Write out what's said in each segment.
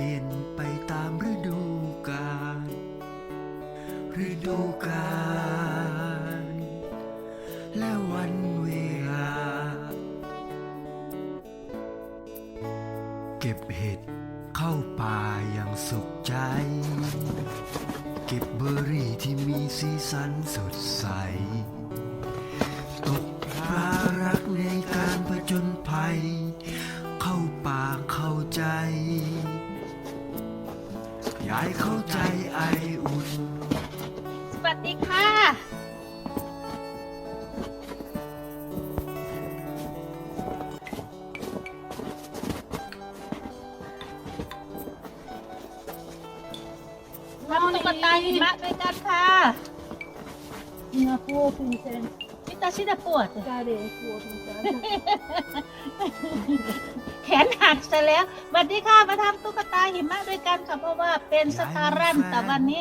ลี่ยนไปตามฤดูกาลฤดูกาล ตุ๊กตาหิมะด้วยกันค่ะ Mina puopisen พิตาชิดาปวด käden puopisen. แขนหักซะแล้วสวัสดีค่ะ มาทำตุ๊กตาหิมะด้วยกันค่ะ เพราะว่าเป็นสการันแต่วันนี้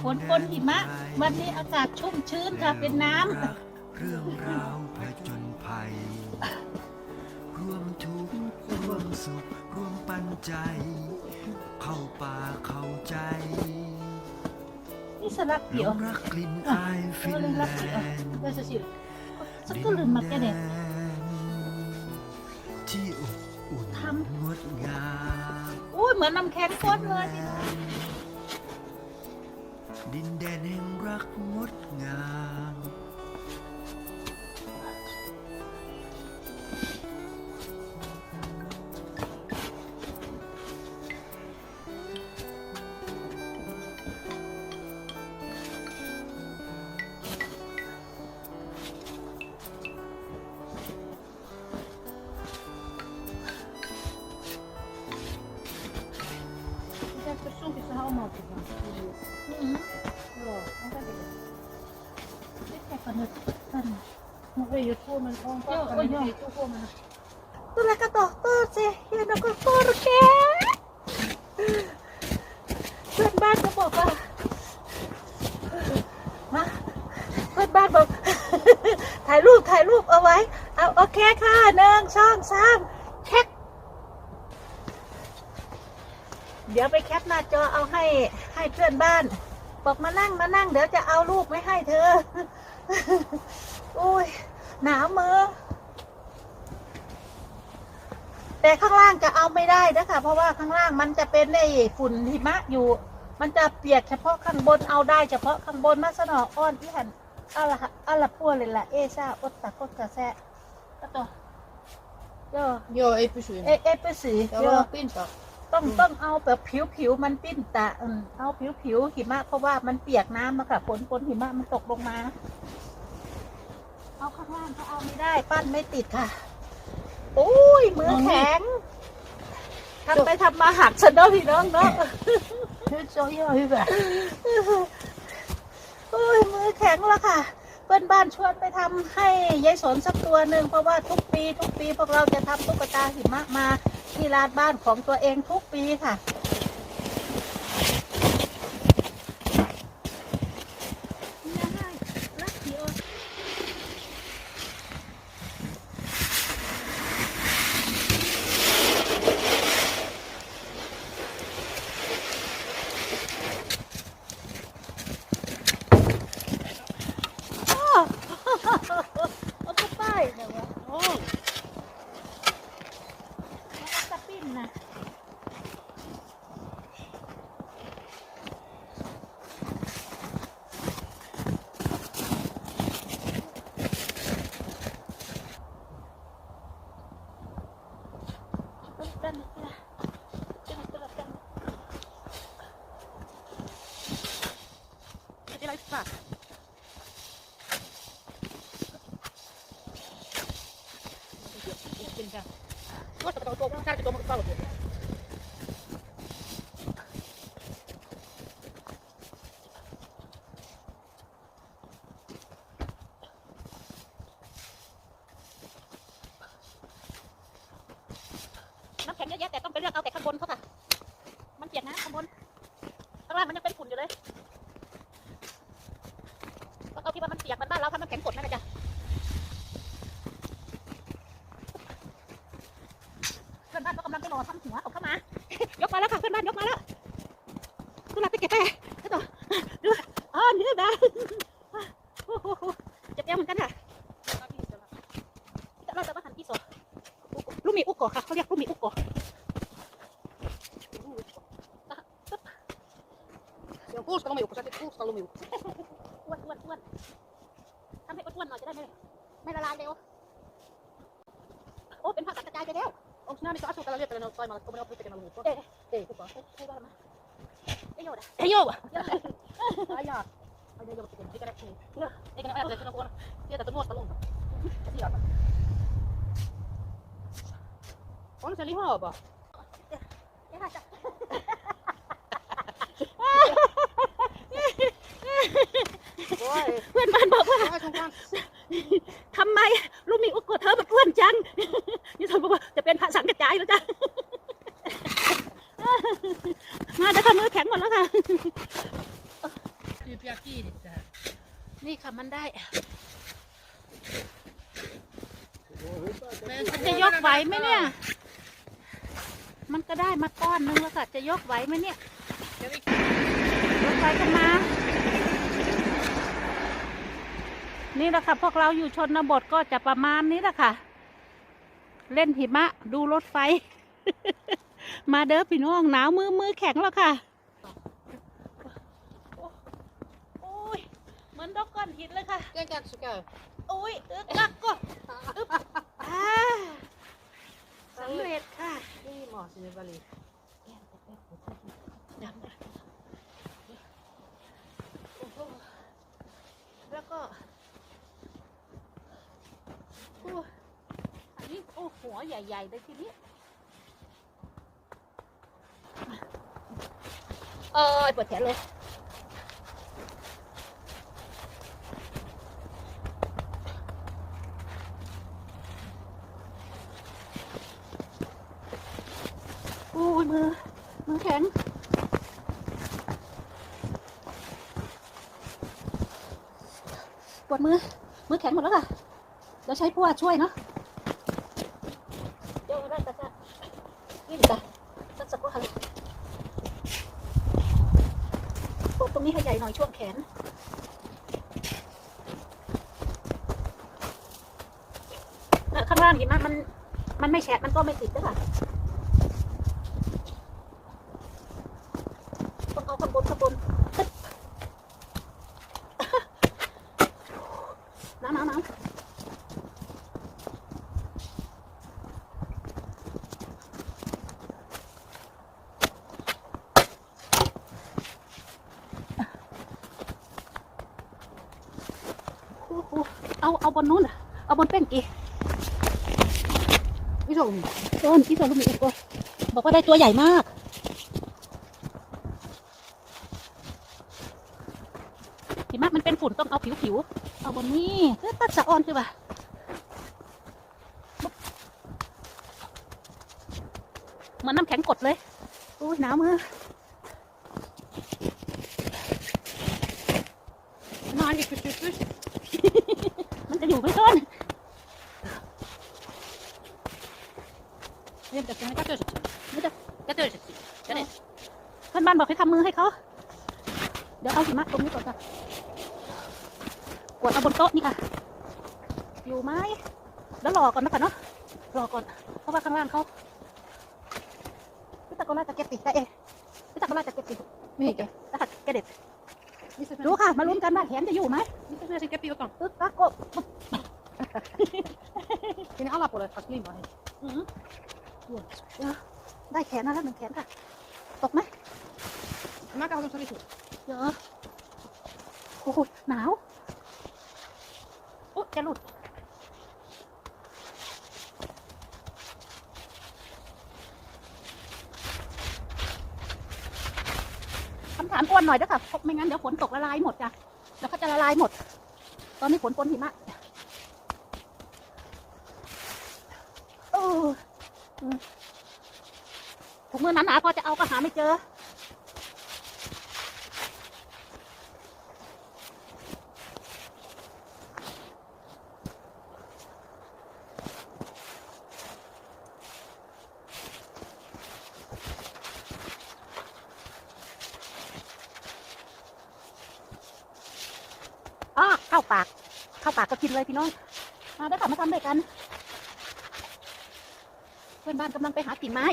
ฝนปนหิมะ วันนี้อากาศชุ่มชื้นค่ะ เป็นน้ำเรื่องราวผจญภัย ร่วมทุกข์ร่วมสุข ร่วมปันใจ เข้าป่าเข้าใจ นี่สลักหลเดียวงรักกลิ่นอายฟินแลนด์ Tässä siu. Satka lymmä kädet. ที่อบอุ่นทงดงามอุ้ยเหมือนน้ำแข็งก้นเลยพี่น้องดินแดนแห่งรักงดงาม huomenna. Tulee kato, tosi hieno kuin korkea. เพื่อนบ้านก็บอกว่ามาเพื่อนบ้านบอก ถ่ายรูปถ่ายรูปเอาไว้ เอาโอเคค่ะหนึ่งช่องสามแคปเดี๋ยวไปแคปหน้าจอเอาให้ให้เพื่อนบ้าน บอกมานั่งมานั่ง เดี๋ยวจะเอารูปไม่ให้เธออุ้ย หนาวมือ แต่ข้างล่างจะเอาไม่ได้นะคะ เพราะว่าข้างล่างมันจะเป็นไอ้ฝุ่นหิมะอยู่ มันจะเปียกเฉพาะข้างบนเอาได้เฉพาะข้างบนมาสนออ้อนที่หันอะละอะละพัวเลยล่ะเอซ่าอดตะกดกระแซะก็ตัวโย Joo, ei pysy. เอเอไปสี Ja โย vaan pinta. ต้องต้องเอาแบบผิวผิวๆมันปิ้นตะอืมเอาผิวผิวๆหิมะเพราะว่ามันเปียกน้ำอะค่ะฝนฝนหิมะมันตกลงมา เอาข้างล่างก็เอาไม่ได้ ปั้นไม่ติดค่ะโอ้ยมือแข็งทำไปทำมาหักฉันเนาะพี่น้องเนาะ Nyt se on ihan hyvä. โอ้ยมือแข็งแล้วค่ะ เพื่อนบ้านชวนไปทำให้ยายสนสักตัวหนึ่งเพราะว่าทุกปี ทุกปีพวกเราจะทำตุ๊กตาหิมะมาที่ร้านบ้านของตัวเองทุกปีค่ะ นักแข่งเยอะแยะแต่ต้องไปเรียกเอาแต่ขบวนเขาค่ cara que toma, fala, pô. ที่ว่ามันเปียกมันบ้านเราทำน้ำแข็งกดนั่นแหละจ้ะ เจ็บเอวเหมือนกันค่ะเราจะมาหันอีโซลูกหมีอุกโกะค่ะเขาเรียกลูกหมีอุกโกะ Se on kuusta lumiukko, sä teet kuusta lumiukko. อ้วนอ้วนอ้วนทำให้อ้วนๆหน่อยจะได้ไม่ไม่ละลายเร็วโอ้เป็นผักกระจายไปแล้ว Onks nää niitä asuutella viettelen noita Saimaalla, kun me opit tekemään lumiukkoa? Ei. Ei kukaan. ใช่ว่ามาไอโยดอะไอโยดอะ Ai jaa. Ai ei ole tekemään, eikä näkyy. Eikä ne ajattele, että ne on kuona tietää nuosta lunta. Sieltä. On se lihava. เดี๋ยวค่ะ จะ Voi. เพื่อนบ้านบอกว่า Ai sun kanssa. ทำไมลูกมีอุกโกะเธอมันอ้วนจัง นี่เธอบอกว่าจะเป็นผักสังกระจายแล้วจ้ะ มาจะทำมือแข็งหมดแล้วค่ะ Tyyppiä kiinni tähän. นี่ค่ะมันได้มันจะยกไหวไหมเนี่ย มันก็ได้มาก้อนนึงแล้วค่ะ จะยกไหวไหมเนี่ยยกไหวกันมา นี่แหละค่ะ พวกเราอยู่ชนบทก็จะประมาณนี้แหละค่ะ เล่นหิมะ ดูรถไฟ มาเด้อพี่น้องหนาวมือมือแข็งแล้วค่ะ โอ้ยเหมื อนดอกก้อนหินเลยค่ะ Mitenkäs se käy? โอ้ยอึกอักก็อึ๊บอ่าสำเร็จค่ะ Liimaa sinne väliin. ดำนะโอ้โหแล้วก็โอ้อันนี้โอ้หัวใหญ่ๆเลยทีนี้เออปวดแขนเลย โอ้ยมือ มือแข็ง ปวดมือ มือแข็งหมดแล้วค่ะ เราใช้พวช่วยเนาะเดี๋ยวได้แต่จะนี่จ้ะสักสักว่าอะปวดตรงนี้ให้ใหญ่หน่อยช่วงแขนข้างล่างเห็นไหมมัน มันไม่แฉะมันก็ไม่ติดด้วยค่ะ ต้องเอาข้างบนข้างบนตึ๊บน้ำน้ำน้ำโอ้โห เอาบนนู้นเอาบนเป้งกี่ Iso lumi. ต้นที่สวนลูกมีอีกตัวบอกว่าได้ตัวใหญ่มาก เห็นไหมมันเป็นฝุ่นต้องเอาผิวผิวๆเอาบนนี้เพื่อตัดสะออนคือว่าเหมือนน้ำแข็งกดเลยอุ้ยหนาวมือ Nää ainakin pystyy pystyy. มันจะอยู่ ไม่ต้น Meidän pitäisi tehdä ne kätöiset sinne. Mitä? Kätöiset sinne. Kädet. เพื่อนบ้านบอกให้ทำมือให้เขา เดี๋ยวเอาหิมะตรงนี้ก่อนค่ะกวดเอาบนโต๊ะนี่ค่ะ อยู่ไหมแล้วรอก่อนนะคะเนาะ รอก่อน เพราะว่าข้างล่างเขาพี่ตะโกนไล่ตะเก็บติได้เองพี่ตะโกนไล่ตะเก็บติ Mihinkä? รหัสแกเด็ด Mistä ดูค่ะ มาลุ้นกันว่าแขนจะอยู่ไหม Mistä minä sen kepin otan? ตึ๊กตะโกบ Sinne alapuolelle taas liimaa. hei. อื้อหือเดี๋ยวได้แขนนะแล้วหนึ่งแขนค่ะ ตกไหม Mä käyn tuossa risuun. เดี๋ยวโอ้โหหนาว อุ๊ยจะหลุด คำถามอ้วนหน่อยด้อค่ะไม่งั้นเดี๋ยวฝนตกละลายหมดจ้ะแล้วเขาจะละลายหมด ตอนนี้ฝนปนหิมะโอ้อืมถุงมือหนาๆพอจะเอาก็หาไม่เจออเข้าปาก เลยพี่น้องมาได้ค่ะมาทำด้วยกัน เพื่อนบ้านกำลังไปหากิ่งไม้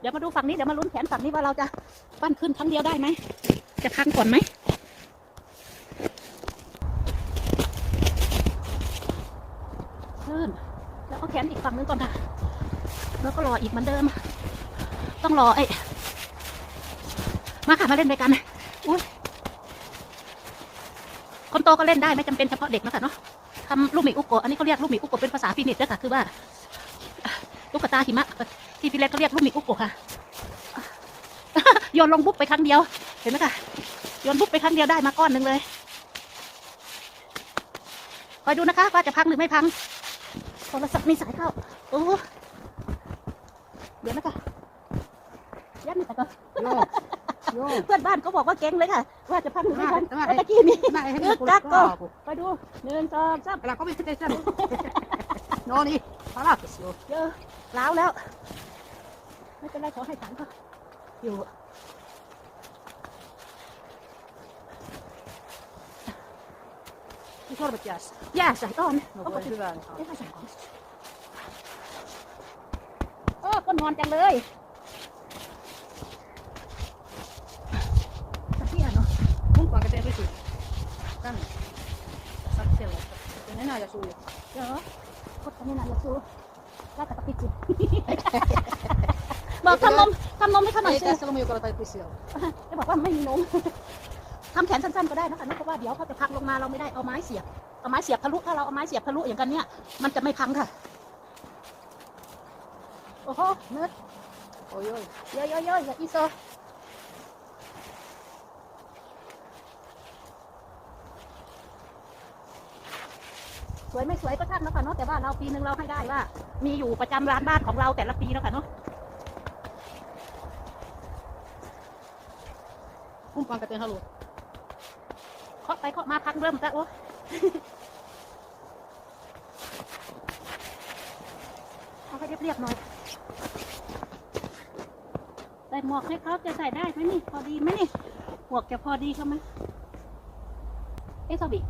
เดี๋ยวมาดูฝั่งนี้เดี๋ยวมาลุ้นแผนฝั่งนี้ว่าเราจะปั้นขึ้นครั้งเดียวได้ไหม จะพังก่อนไหมขึ้นแล้วก็แขนอีกฝั่งนึงก่อนค่ะ แล้วก็รออีกเหมือนเดิม ต้องรอไอ้มาค่ะมาเล่นด้วยกันอุ้ยคน โตก็เล่นได้ไม่จำเป็นเฉพาะเด็กนะคะเนาะทำลูกหมีอุกโกอันนี้เขาเรียกลูกหมีอุกโกเป็นภาษาฟินิชด้วยค่ะคือว่าตุ๊กตาหิมะที่พี่เล็กเขาเรียกลูกหมีอุกโกค่ะโยนลงบุ๊บไปครั้งเดียว เห็นไหมคะโยนบุ๊บไปครั้งเดียวได้มาก้อนหนึ่งเลยคอยดูนะคะ ว่าจะพังหรือไม่พังโทรศัพท์มีสายเข้าโอ้เดี๋ยวนะคะยัดนี่แต่ก็ เพื่อนบ้านก็บอกว่าเก่งเลยค่ะ ว่าจะพังหรือไม่พังได้แล้วตะกี้นี้ได้ให้เลืดูอกกูกักก็ก็ไปดูหนึ่งสองสามเราก็ไม่ได้สั่นโน่นี่พาราติสโยเจอล้าวแล้ว ไม่เป็นไรขอให้ถังเขาอยู่ Vi korvat jäässä. ย่าใส่ก้อน No โอ้ voi hyvää. ไม่ใส่ก้อนโอ้ก้นนอนจังเลย ตะเกียเนาะ Kumpaan käteen rysy? Tänne. Saat sellaista. Ja nenä ja suu. เดี๋ยวกดตรงนี้นะอย่าซูแล้วกับตะกี้จิบอกทำนมทำนมให้เขาหน่อย Ei สิ tässä lumijokalla tai pissillä. จะบอกว่าไม่มีนม ทำแขนสั้นๆก็ได้นะคะเพราะว่าเดี๋ยวเขาจะพักลงมาเราไม่ได้เอาไม้เสียบ เอาไม้เสียบทะลุถ้าเราเอาไม้เสียบทะลุอย่างกันเนี่ย มันจะไม่พังค่ะ โอ้โหเนื้อ Oi oi. เยอะๆๆอย่าอีโซ สวยไม่สวยก็ช่างแล้วค่ะเนาะแต่ว่าเราปีหนึ่งเราให้ได้ว่า มีอยู่ประจำร้านบ้านของเราแต่ละปีแล้วค่ะเนาะ Kumpaan käteen haluat? เคาะไปเคาะมาพังเริ่มจะโอ้เอาให้เรียบๆหน่อยใส่หมวกให้เขาจะใส่ได้ไหมนี่ พอดีไหมนี่หมวกจะพอดีเขาไหมเอ๊ะสบิ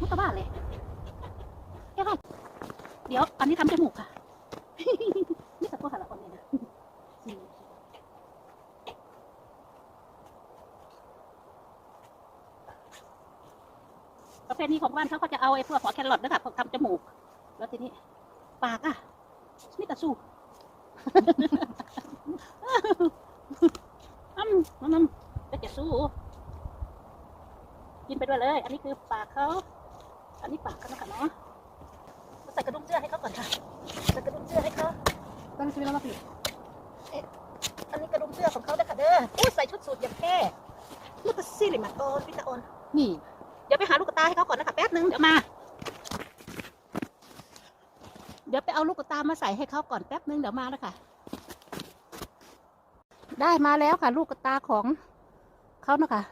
มุตบ้าเลย เดี๋ยวอันนี้ทำจมูกค่ะ นี่แต่พวกหาละคนเนี่ยนะประเภทนี้ของบ้านเขาก็จะเอาไอ้พวกหัวแครอทนะคะทำจมูก แล้วทีนี้ปากอะนี่ตะสู้อืมอืมก็จะสู้ กินไปด้วยเลย อันนี้คือปากเขา อันนี้ปากเขานะคะเนาะ ส่กระดุมเสื้อให้เขาก่อนค่ะใส่กระดุมเสื้อให้เขา Tänne se vielä läpi. อันนี้กระดุมเสื้อของเขาด้วยค่ะเด้ออุ้ยใส่ชุดสูทอย่างแค่ลูกกระซิริมาโอนพิตาโอน Niin. เดี๋ยวไปหาลูกตาให้เขาก่อนนะคะแป๊บนึงเดี๋ยวมา เดี๋ยวไปเอาลูกตามาใส่ให้เขาก่อนแป๊บนึงเดี๋ยวมาแล้วค่ะได้มาแล้วค่ะ ลูกตาของเขานะคะ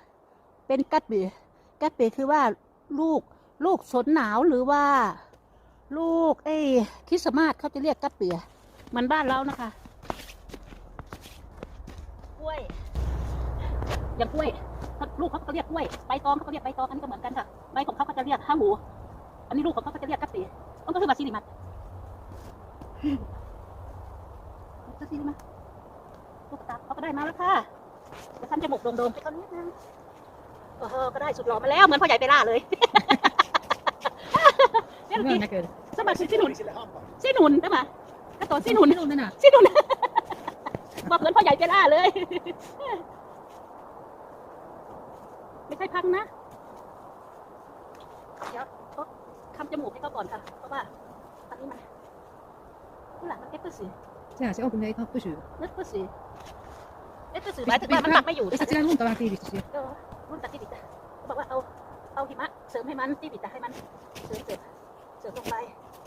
เป็นกัดเบียกัดเบียคือว่าลูกลูกสนหนาวหรือว่า ลูกเอ้คริสต์มาสเขาจะเรียกกัดเบียมันบ้านเรานะคะกล้วย อย่างกล้วยลูกเขาก็เรียกกล้วยใบตองเขาก็เรียกใบตองอันนี้ก็เหมือนกันค่ะใบของเขาก็จะเรียกข้าวหมูอันนี้ลูกของเขาก็จะเรียกกัปปีมันก็คือบาซิลิมัสบาซิลิมัสลูกตาเขาก็ได้มาแล้วค่ะจะทำจมูกโด่งๆให้เขานิดนึงโอ้โหก็ได้สุดหล่อมาแล้วเหมือนพ่อใหญ่เปล่าเลย เนี่ย Hyvän näköinen. สมัครสิหนุนสิหนุนใช่ไหมกระโดดสิหนุน Minun nenä. สิหนุนบอกเหมือนพ่อใหญ่เปล่าเลย ไม่ใช่พังนะ เดี๋ยวเขาทำจมูกให้เขาก่อนค่ะ เพราะว่าอันนี้มันผู้หลังมันเอฟเฟอร์สี Sehän se on, kun ne ei tahdo pysyä. เอฟเฟอร์สีเอฟเฟอร์สีหมายถึงว่ามันปักไม่อยู่ Pistät sillä lunta vähän tiivistyksiä. ก็รุ่นตัดที่บิดอะเขาบอกว่าเอาเอาหิมะเสริมให้มันที่บิดอะให้มันเสริมเสริมเสริมลงไป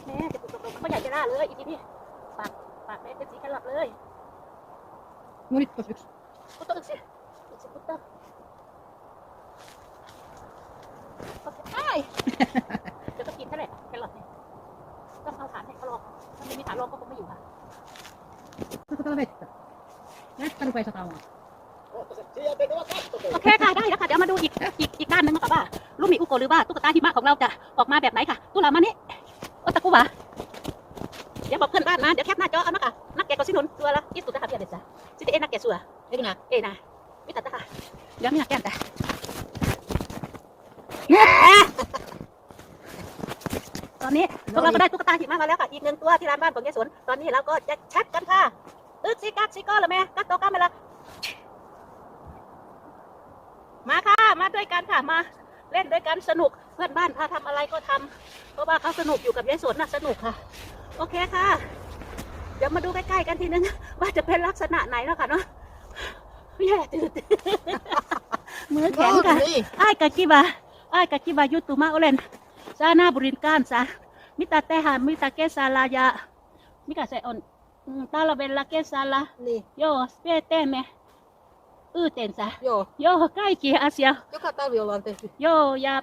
แม่จะปลุกลงเขาใหญ่เปล่าเลยอีทีนี่ปากปากแม่เป็นสีแครอทเลย Nu är det på flykt. พุตเตอร์สิอีกสิพุตเตอร์โอเคไอ้เดี๋ยวก็กินแค่แหละแครอทเนี่ยต้องเอาฐานให้เขาลองถ้าไม่มีฐานรองก็คงไม่อยู่ค่ะ Du får ta vettet. Nästa du får äta tauan. โอเคค่ะได้แล้วค่ะเดี๋ยวมาดูอีกอีกอีกด้านหนึงนะคะว่าลูกหมีอุโกะหรือว่าตุ๊กตาหิมะของเราจะออกมาแบบไหนค่ะตุลามานี่โอตะกุวะเดี๋ยวบอกเพื่อนบ้านนะเดี๋ยวแคปหน้าจอเอามาค่ะนักแกะก็สิหนุนตัวละยี่สิบนะคะเพียเด็ดจ้ะสิเอ็นักแกะสัว Är du med? เอ้นะวิตัดตะค่ะเดี๋ยวมีนักแกะจ้ะตอนนี้พวกเราก็ได้ตุ๊กตาหิมะมาแล้วค่ะอีกหนึ่งตัวที่ร้านบ้านของยายสนตอนนี้เราก็จะแชทกันค่ะอึกซิกักซิก้อเหรอแม่กักโตกักมาละมาค่ะมาด้วยกันค่ะมาเล่นด้วยกันสนุกเพื่อนบ้านพาทำอะไรก็ทำเพราะว่าเขาสนุกอยู่กับยายสวนน่ะสนุกค่ะ โอเคค่ะ เดี๋ยวมาดูใกล้ๆกันทีนึง ว่าจะเป็นลักษณะไหนแล้วค่ะเนาะแย่จืดมือแข็งค่ะอ้ายกะกิบาอ้ายกะกิบายุตุมาโอเลนซานาบุรินกานซามิตาเตหามิตาเกซาลายามิกาเซออนอืมตาลาเบลลาเกซาลา Niin. โยสเปเตเมอือเตนซา Joo. โยใกล้เกียอาเซีย Joka talvi ollaan tehty. โยยา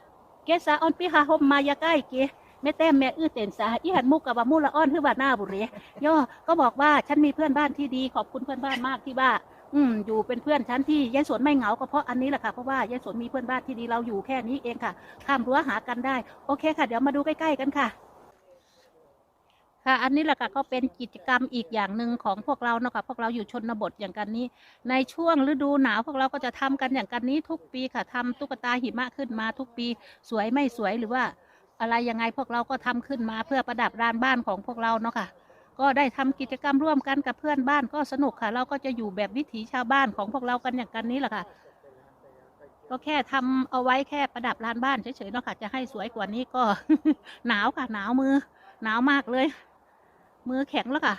เกษาออนพิหาหมมายาใกล้เก แม่แต้มแม่อื้อเต็นสาอีหันมุกกับว่ามูละอ้อนคือว่าหน้าบุรีโยก็บอกว่าฉันมีเพื่อนบ้านที่ดีขอบคุณเพื่อนบ้านมากที่ว่า อืมอยู่เป็นเพื่อนฉันที่ยายสวนไม่เหงาก็เพราะอันนี้แหละค่ะเพราะว่ายายสวนมีเพื่อนบ้านที่ดีเราอยู่แค่นี้เองค่ะ ข้ามรั้วหากันได้ โอเคค่ะ เดี๋ยวมาดูใกล้ๆกันค่ะค่ะอันนี้แหละค่ะก็เป็นกิจกรรมอีกอย่างหนึ่งของพวกเราเนาะค่ะพวกเราอยู่ชนบทอย่างกันนี้ ในช่วงฤดูหนาวพวกเราก็จะทำกันอย่างกันนี้ทุกปีค่ะทำตุ๊กตาหิมะขึ้นมาทุกปี สวยไม่สวยหรือว่า อะไรยังไงพวกเราก็ทำขึ้นมาเพื่อประดับร้านบ้านของพวกเราเนาะค่ะ ก็ได้ทำกิจกรรมร่วมกันกับเพื่อนบ้านก็สนุกค่ะ เราก็จะอยู่แบบวิถีชาวบ้านของพวกเรากันอย่างกันนี้แหละค่ะ ก็แค่ทำเอาไว้แค่ประดับร้านบ้านเฉยๆเนาะค่ะ จะให้สวยกว่านี้ก็ หนาวค่ะ หนาวมือ หนาวมากเลย มือแข็งแล้วค่ะ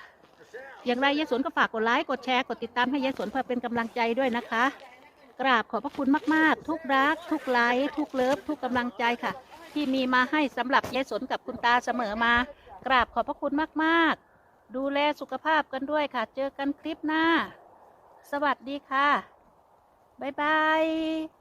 อย่างไรยายสวนก็ฝากกดไลค์กดแชร์กดติดตามให้ยายสวนเพื่อเป็นกำลังใจด้วยนะคะกราบขอบพระคุณมาก ๆ ทุกรัก ทุกไลค์ทุกเลิฟ ทุกกำลังใจค่ะ ที่มีมาให้สำหรับยายสนกับคุณตาเสมอมา กราบขอบพระคุณมากๆ ดูแลสุขภาพกันด้วยค่ะ เจอกันคลิปหน้า สวัสดีค่ะ บ๊ายบาย